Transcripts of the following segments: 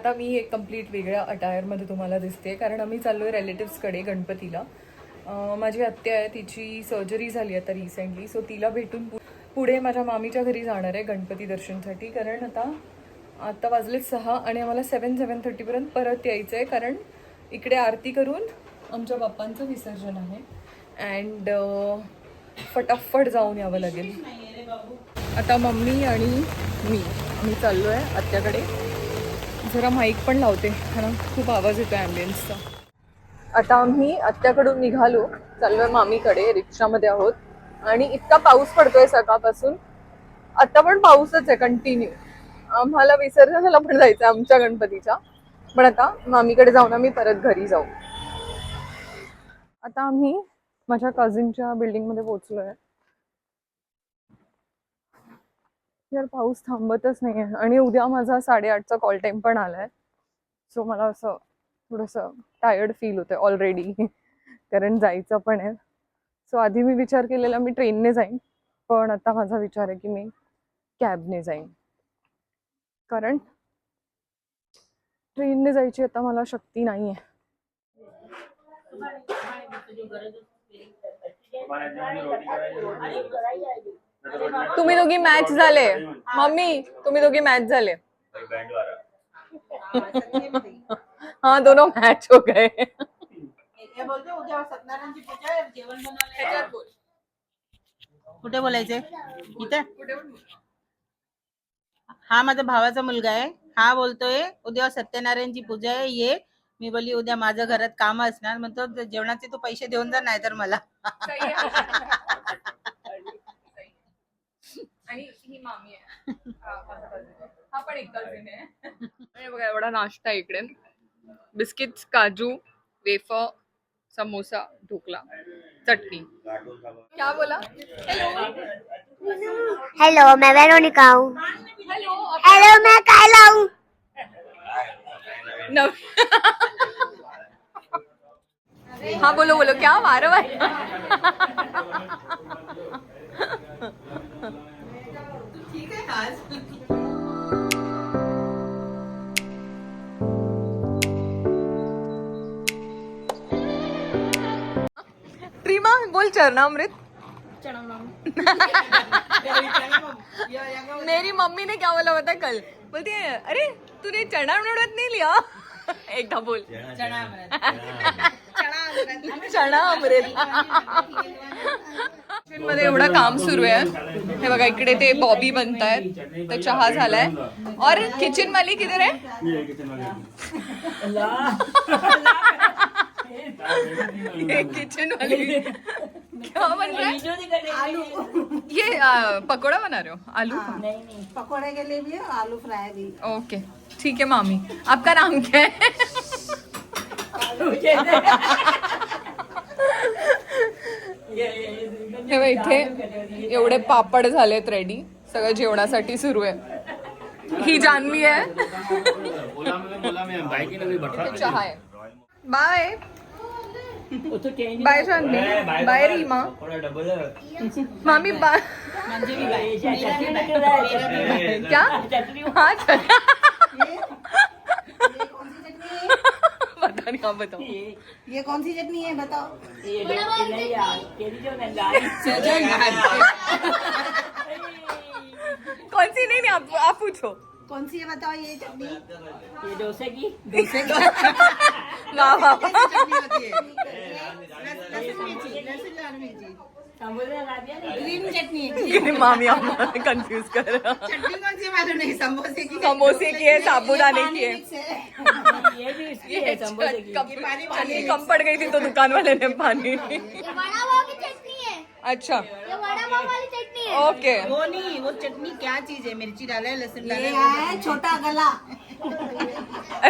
आता मी एक कंप्लीट वेगळ्या अटायरमध्ये तुम्हाला दिसते कारण आम्ही चाललो आहे रिलेटिव्सकडे गणपतीला. माझी आत्या आहे तिची सर्जरी झाली आता रिसेंटली सो तिला भेटून पु- पुढे माझ्या मामीच्या घरी जाणार आहे गणपती दर्शनसाठी कारण आता आता वाजले सहा आणि आम्हाला सेवन सेवन थर्टीपर्यंत परत यायचं आहे कारण इकडे आरती करून आमच्या बाप्पांचं विसर्जन आहे. अँड फटाफट जाऊन यावं लागेल. आता मम्मी आणि मी आम्ही चाललो आहे आत्याकडे. जरा माईक पण लावते कारण खूप आवाज येतो ॲम्बियन्सचा आता आम्ही आत्याकडून निघालो. चाललो आहे मामीकडे रिक्षामध्ये आहोत. आणि इतका पाऊस पडतोय सकाळपासून. आता पण पाऊसच आहे कंटिन्यू आम्हाला विसर्जनाला पण जायचं आहे आमच्या गणपतीच्या. पण आता मामीकडे जाऊन आम्ही परत घरी जाऊ. आता आम्ही माझ्या कझिनच्या बिल्डिंगमध्ये पोचलो आहे यार पाऊस थांबतच नाही आहे आणि उद्या माझा साडेआठचा कॉल टाईम पण आलाय. सो मला असं थोडंसं टायर्ड फील होतं ऑलरेडी कारण जायचं पण आहे. सो आधी मी विचार केलेला मी ट्रेनने जाईन. पण आता माझा विचार आहे की मी कॅबने जाईन. कारण ट्रेनने जायची आता मला शक्ती नाही आहे तुम्ही दोघी मॅच झाले. मम्मी तुम्ही दोघी मॅच झाले. हाँ दोनों मैच हो गए. हे बोलतो उद्या सत्यनारायणची पूजा आहे, जेवण बनवलंय. कुठे बोलायचंय? इथे? हा माझा भावाचा मुलगा आहे. हा बोलतोय उद्या सत्यनारायणची पूजा आहे ये. मी बोलली उद्या माझ्या घरात काम असणार. म्हणतो "तर जेवणाचे तू पैसे देऊन जा नाही तर मला आणि ही मामी आहे हा पण एक आहे आणि बघा एवढा नाश्ता इकडे बिस्किट्स काजू वेफर समोसा ढोकला चटणी क्या बोला? हेलो। मैं वेरोनिका हूँ। हेलो हेलो मैं कायला हूँ। नव हाँ बोलो बोलो क्या वारं वार प्रीमा बोल चरणामृत मेरी मम्मी ने क्या बोला है कल? बोलती है अरे तूने चना अमृत नहीं लिया? एकदा बोल। चना अमृत। मध्ये एवढं काम सुरू आहे. हे बघा इकडे ते बॉबी बनतायत. तर चहा झालाय. और किचन वाली किधर है ये किचन वाली क्या बन रहा है ये आ, पकोड़ा बना रहे हो आलू नहीं नहीं पकौड़े के लिए भी है आलू फ्राई भी ओके ठीक है मामी आपका नाम क्या है हे बघ, इथे एवढे पापड झालेत रेडी सगळं जेवणासाठी सुरू आहे ही जान्हवी आहे इथे चहा आहे bye bye Janhavi bye Reema. मामी बाय। क्या? हाँ चला पता नहीं आप बताओ। ये कौन सी चटनी है बताओ। कौन सी? नहीं नहीं आप आप पूछो। कौन सी है बताओ ये चटनी? ये डोसे की। डोसे की। वाह वाह। चटनी है। ग्रीन चटनी मामी आप कंफ्यूज कर रहे हो। चटनी कौन सी है मालूम नहीं। समोसे की। समोसे की है साबुदाने की है। ये भी इसकी है समोसे की। कम पड़ गई थी तो दुकान वाले ने पानी ये वड़ा पाव की चटनी है। अच्छा। ये वड़ा पाव वाली चटनी ओके. वो नहीं वो चटनी क्या चीज है? मिर्ची डाला है लहसुन डाला है छोटा गला।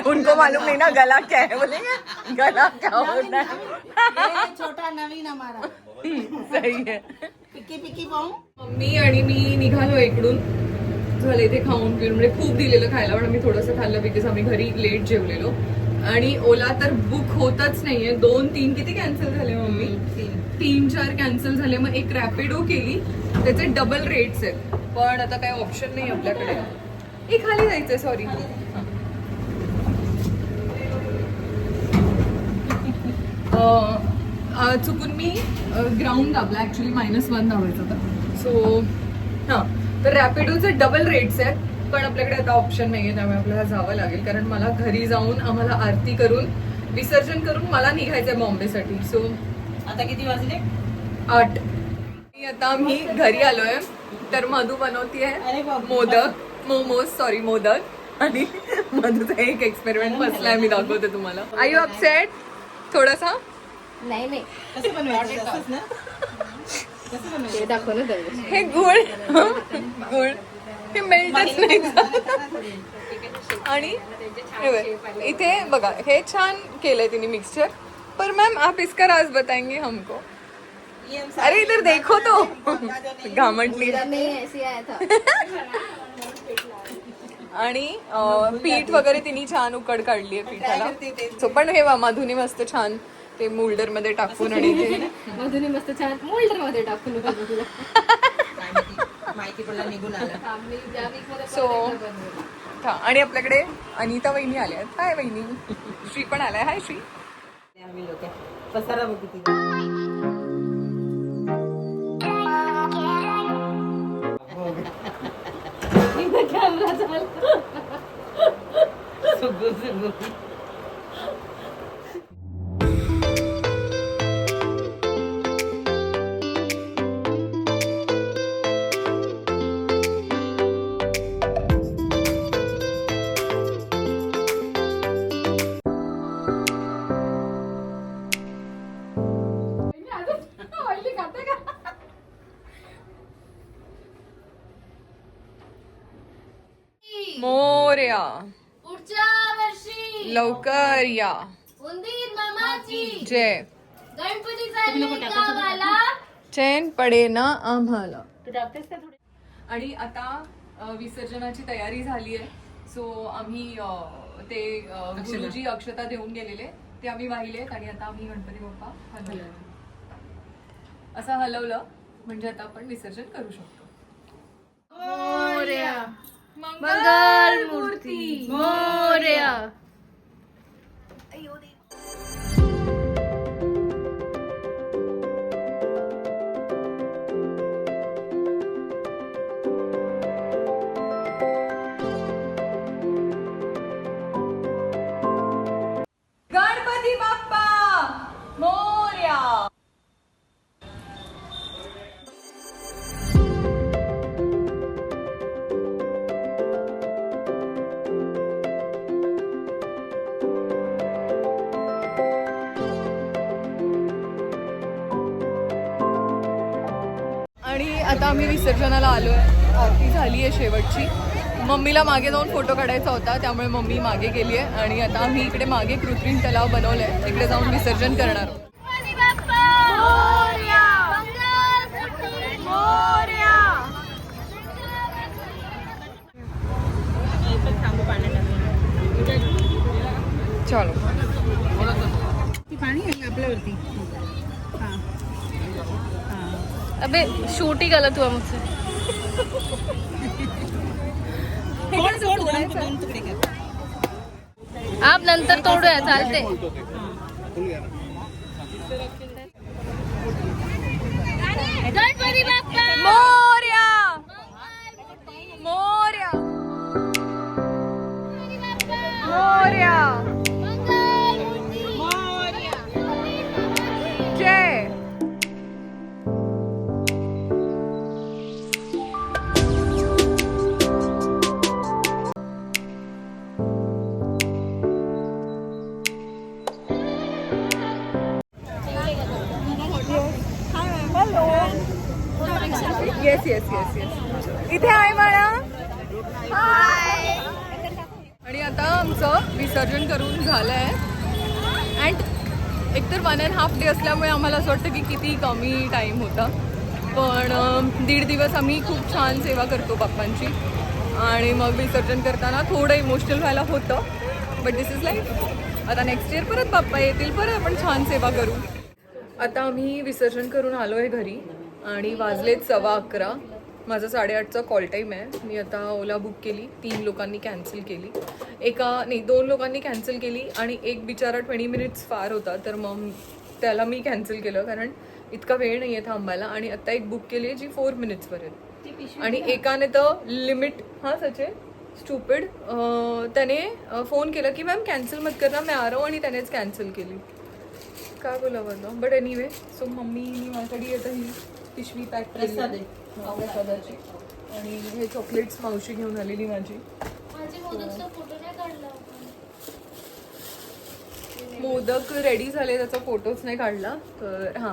उनको मालूम नहीं ना गला क्या है बोलेंगे गला क्या होता है? ये छोटा नवीन हमारा। सही है। पिक्की पिक्की पाहू। मम्मी आणि मी निघालो इकडून. झालं इथे खाऊन पिऊन. म्हणजे खूप दिलेलं खायला पण आम्ही थोडंसं खाल्लं बिकॉज आम्ही घरी लेट जेवलेलो. आणि ओला तर बुक होतच नाहीये. दोन तीन किती कॅन्सल झाले मम्मी? तीन चार कॅन्सल झाले मग एक रॅपिडो केली. त्याचे डबल रेट्स आहेत. पण आता काही ऑप्शन नाही आपल्याकडे. एक खाली जायचं सॉरी चुकून मी ग्राउंड दाबला. ॲक्च्युली मायनस वन दाबायचा होता. सो हां. तर रॅपिडोचे डबल रेट्स आहेत. पण आपल्याकडे आता ऑप्शन नाही आहे त्यामुळे आपल्याला जावं लागेल. कारण मला घरी जाऊन आम्हाला आरती करून विसर्जन करून मला निघायचं आहे बॉम्बेसाठी सो आता किती वाजले? आठ. मी आता मी घरी आलोय. तर मधू बनवतीये. मोदक. मोमोज सॉरी मोदक. आणि मधूचा एक एक्सपेरिमेंट बसलाय मी दाखवते तुम्हाला. आय यू अपसेट थोडासा? नाही नाही. कसं बनवायचं. हे गुळ. गुळ. हे मेल्टच नाही. आणि हे इथे बघा हे छान केलंय तिने मिक्सचर पर मैम आप इसका राज बताएंगे हमको। हम अरे इधर देखो तो। घामटली उधर नहीं ऐसे आया था। आणि पीठ वगैरे तिने छान उकड काढली आहे पिठाला. सो पण हे वा मधुनी मस्त छान ते मोल्डरमध्ये टाकून आणि ते मधुनी मस्त छान मोल्डरमध्ये टाकून सो आणि आपल्याकडे अनिता वहिनी आल्या आहेत. हाय वहिनी. श्री पण आलाय. हाय श्री. आम्ही लोक. पसारा बघ किती सुगू सुगू. वर्षी लवकर या उंदीर मामाची जय चैन पडे ना आम्हाला। तू टाकतेस का थोडी? आणि आता अ, विसर्जनाची तयारी झाली आहे. सो आम्ही अ, ते अ, गुरुजी अक्षता देऊन गेलेले. ते आम्ही वाहिलेत आणि आता आम्ही गणपती बाप्पा हलवलं असं हलवलं म्हणजे आता आपण विसर्जन करू शकतो. मंगल मूर्ती मोर्या. विसर्जनाला आलो आहे आलोय. आरती झाली आहे शेवटची. मम्मीला मागे जाऊन फोटो काढायचा होता त्यामुळे मम्मी मागे गेली आहे आणि आता आम्ही इकडे मागे कृत्रिम तलाव बनवलंय. तिकडे जाऊन विसर्जन करणार आहोत. चलो. पाणी आहे आपल्यावरती? अबे शूट ही गलत हुआ मुझसे। आप नंतर तोडूया चालते। Ganpati Bappa. Yes yes yes yes इथे आहे बाळा. आणि आता आमचं विसर्जन करून झालं आहे अँड एकतर वन अँड हाफ डे असल्यामुळे आम्हाला असं वाटतं की किती कमी टाईम होता. पण दीड दिवस आम्ही खूप छान सेवा करतो बाप्पांची. आणि मग विसर्जन करताना थोडं इमोशनल व्हायला होतं. बट दिस इज लाईक आता नेक्स्ट इयर परत बाप्पा येतील परत आपण छान सेवा करू. आता आम्ही विसर्जन करून आलो आहे घरी. आणि वाजलेत सव्वा अकरा. माझा साडेआठचा कॉल टाईम आहे. मी आता ओला बुक केली. तीन लोकांनी कॅन्सल केली. एका नाही दोन लोकांनी कॅन्सल केली आणि एक बिचारा ट्वेंटी मिनिट्स फार होता. तर मग त्याला मी कॅन्सल केलं कारण इतका वेळ नाही आहे थांबायला आणि आता एक बुक केली आहे जी फोर मिनिट्सवर आहे आणि एकाने तर लिमिट हां सचे स्टुपिड त्याने फोन केला की मॅम कॅन्सल मत करना. मैं आ रहा हूँ. आणि त्यानेच कॅन्सल केली. काय बोला बरं बट एनिवे सो मम्मीनी माझ्यासाठी आता ही पिशवी पॅक प्रसाद आहे. प्रसादाची. आणि हे चॉकलेट्स मावशी घेऊन आलेली माझी. माझे मोदकचा फोटो नाही काढला मोदक रेडी झाले त्याचा फोटोच नाही काढला. तर हां.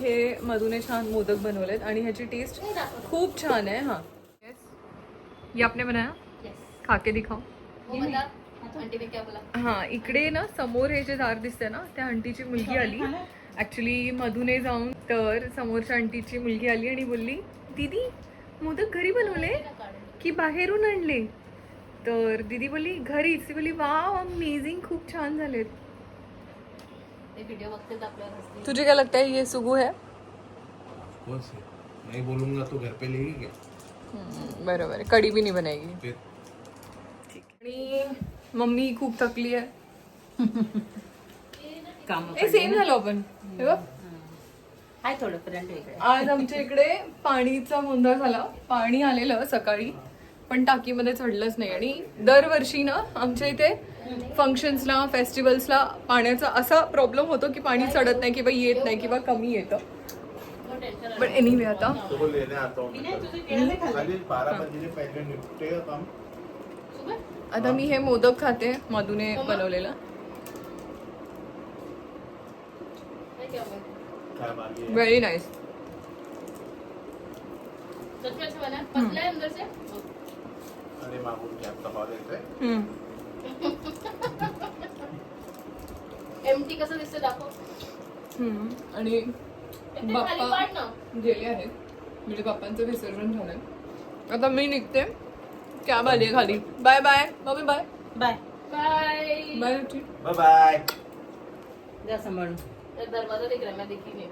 हे मधुने छान मोदक बनवलेत आणि ह्याची टेस्ट खूप छान आहे हां. ये आपने बनाया? खा के दिखाओ. वो बता आंटी ने क्या बोला? हां इकडे ना समोर हे जे दार दिसतंय ना त्या आंटीची मुलगी आली. ॲक्च्युली मधुने जाऊन तर समोरच्या आंटीची मुलगी आली आणि बोलली दीदी मोदक घरी बनवले की बाहेरून आणले? तर दीदी बोलली घरीच. ती बोलली वाव अमेझिंग खूप छान झालेत. तुझे क्या लगता है ये सुगू है? नहीं बोलूँगा तो घर पे लेगी क्या बरोबर आहे. कढी बी नाही बनाएगी फिर. आणि मम्मी खूप थकली आहे. काम ए सेम झालो आपण हे बघ. आहे थोडं फ्रंट वेगळं. आज आमच्या इकडे पाणीचा गोंधळ झाला. पाणी आलेलं सकाळी पण टाकीमध्ये चढलंच नाही. आणि दरवर्षी ना आमच्या इथे फंक्शन्सला फेस्टिवल्सला पाण्याचा असा प्रॉब्लेम होतो की पाणी चढत नाही किंवा येत नाही किंवा कमी येतं. पण एनिवे आता. हूँ आता मी हे मोदक खाते मधुने बनवलेलं काय क्या बोल काय बाकी है व्हेरी नाईस सच में अच्छा बना पतला है अंदर से अरे मामू क्या दबा देते हैं? एमटी कसं दिसतं दाखव. आणि ते खाली बाप्पा गेले आहेत. म्हणजे बाप्पांचं विसर्जन झालंय. आता मी निघते. कॅब आली आहे खाली. Bye bye mummy bye bye bye bye bye bye जा सांभाळून. मेरा दरवाजा दिख रहा है मैं दिख ही नहीं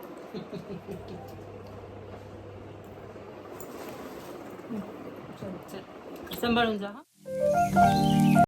संभालून जा